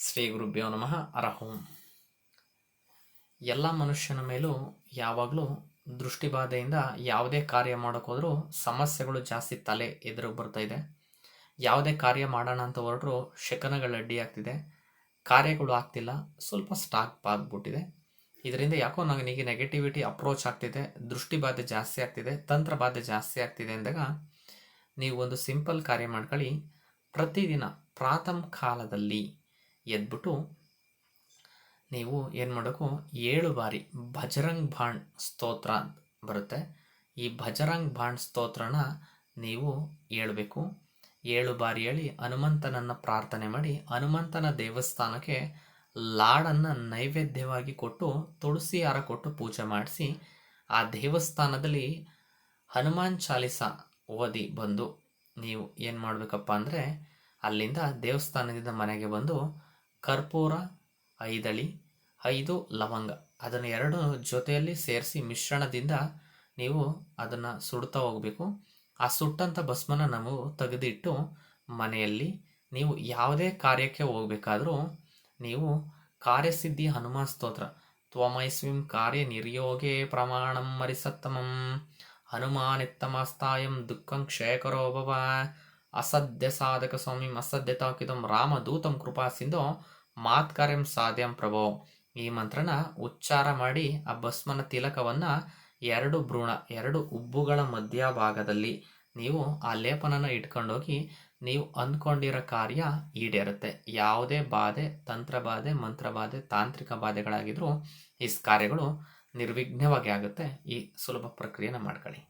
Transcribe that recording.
ಶ್ರೀ ಗುರುಭ್ಯೋ ನಮಃ. ಅರಹೋಂ. ಎಲ್ಲ ಮನುಷ್ಯನ ಮೇಲೂ ಯಾವಾಗಲೂ ದೃಷ್ಟಿಬಾಧೆಯಿಂದ ಯಾವುದೇ ಕಾರ್ಯ ಮಾಡೋಕ್ಕೋದ್ರೂ ಸಮಸ್ಯೆಗಳು ಜಾಸ್ತಿ ತಲೆ ಎದುರು ಬರ್ತಾ ಇದೆ. ಯಾವುದೇ ಕಾರ್ಯ ಮಾಡೋಣ ಅಂತ ಹೊರಟ್ರು ಶಕನಗಳು ಅಡ್ಡಿ ಆಗ್ತಿದೆ. ಕಾರ್ಯಗಳು ಆಗ್ತಿಲ್ಲ. ಸ್ವಲ್ಪ ಸ್ಟಾಕ್ ಆಗ್ಬಿಟ್ಟಿದೆ ಇದರಿಂದ ಯಾಕೋ ನನಗೆ ನೆಗೆಟಿವಿಟಿ ಅಪ್ರೋಚ್ ಆಗ್ತಿದೆ. ದೃಷ್ಟಿಬಾಧೆ ಜಾಸ್ತಿ ಆಗ್ತಿದೆ. ತಂತ್ರಬಾಧೆ ಜಾಸ್ತಿ ಆಗ್ತಿದೆ ಅಂದಾಗ ನೀವು ಒಂದು ಸಿಂಪಲ್ ಕಾರ್ಯ ಮಾಡ್ಕೊಳ್ಳಿ. ಪ್ರತಿದಿನ ಪ್ರಾತಃ ಕಾಲದಲ್ಲಿ ಎದ್ಬಿಟ್ಟು ನೀವು ಏನು ಮಾಡಬೇಕು? ಏಳು ಬಾರಿ ಭಜರಂಗ್ ಭಾಣ್ ಸ್ತೋತ್ರ ಅಂತ ಬರುತ್ತೆ. ಈ ಭಜರಂಗ್ ಭಾಣ್ ಸ್ತೋತ್ರನ ನೀವು ಹೇಳಬೇಕು. ಏಳು ಬಾರಿ ಹೇಳಿ ಹನುಮಂತನನ್ನು ಪ್ರಾರ್ಥನೆ ಮಾಡಿ ಹನುಮಂತನ ದೇವಸ್ಥಾನಕ್ಕೆ ಲಾಡನ್ನು ನೈವೇದ್ಯವಾಗಿ ಕೊಟ್ಟು ತುಳಸಿ ಹಾರ ಕೊಟ್ಟು ಪೂಜೆ ಮಾಡಿಸಿ ಆ ದೇವಸ್ಥಾನದಲ್ಲಿ ಹನುಮಾನ್ ಚಾಲಿಸ ಓದಿ ಬಂದು ನೀವು ಏನು ಮಾಡಬೇಕಪ್ಪ ಅಂದರೆ ಅಲ್ಲಿಂದ ದೇವಸ್ಥಾನದಿಂದ ಮನೆಗೆ ಬಂದು ಕರ್ಪೂರ, ಐದಳಿ, ಐದು ಲವಂಗ. ಅದನ್ನು ಎರಡು ಜೊತೆಯಲ್ಲಿ ಸೇರಿಸಿ ಮಿಶ್ರಣದಿಂದ ನೀವು ಅದನ್ನು ಸುಡ್ತಾ ಹೋಗಬೇಕು. ಆ ಸುಟ್ಟಂಥ ಭಸ್ಮನ ನಾವು ತೆಗೆದಿಟ್ಟು ಮನೆಯಲ್ಲಿ ನೀವು ಯಾವುದೇ ಕಾರ್ಯಕ್ಕೆ ಹೋಗಬೇಕಾದರೂ ನೀವು ಕಾರ್ಯಸಿದ್ಧಿ ಹನುಮಾನ್ ಸ್ತೋತ್ರ. ತ್ವಮೈಸ್ವಿಂ ಕಾರ್ಯ ನಿರ್ಯೋಗೇ ಪ್ರಮಾಣಂ ಮರಿಸತ್ತಮಂ. ಹನುಮಾನಿತ್ತಮಸ್ತಾಯಂ ದುಃಖಂ ಕ್ಷಯಕರೋ ಭವ. ಅಸದ್ಯ ಸಾಧಕ ಸ್ವಾಮಿ ಅಸದ್ಯತಾಕಿದಂ ರಾಮದೂತಂ ಕೃಪಾ ಸಿಂಧು ಮಾತ್ಕಾರ್ಯಂ ಸಾಧ್ಯಂ ಪ್ರಭೋ. ಈ ಮಂತ್ರನ ಉಚ್ಚಾರ ಮಾಡಿ ಆ ಭಸ್ಮನ ತಿಲಕವನ್ನ ಎರಡು ಭ್ರೂಣ, ಎರಡು ಉಬ್ಬುಗಳ ಮಧ್ಯಭಾಗದಲ್ಲಿ ನೀವು ಆ ಲೇಪನನ ಇಟ್ಕೊಂಡೋಗಿ ನೀವು ಅಂದ್ಕೊಂಡಿರೋ ಕಾರ್ಯ ಈಡೇರುತ್ತೆ. ಯಾವುದೇ ಬಾಧೆ ಮಂತ್ರ 바ದೆ ತಾಂತ್ರಿಕ ಬಾಧೆಗಳಾಗಿದ್ರೂ ಈ ಕಾರ್ಯಗಳು ನಿರ್ವಿಘ್ನವಾಗಿ ಆಗುತ್ತೆ. ಈ ಸುಲಭ ಪ್ರಕ್ರಿಯೆನ ಮಾಡ್ಕೊಳ್ಳಿ.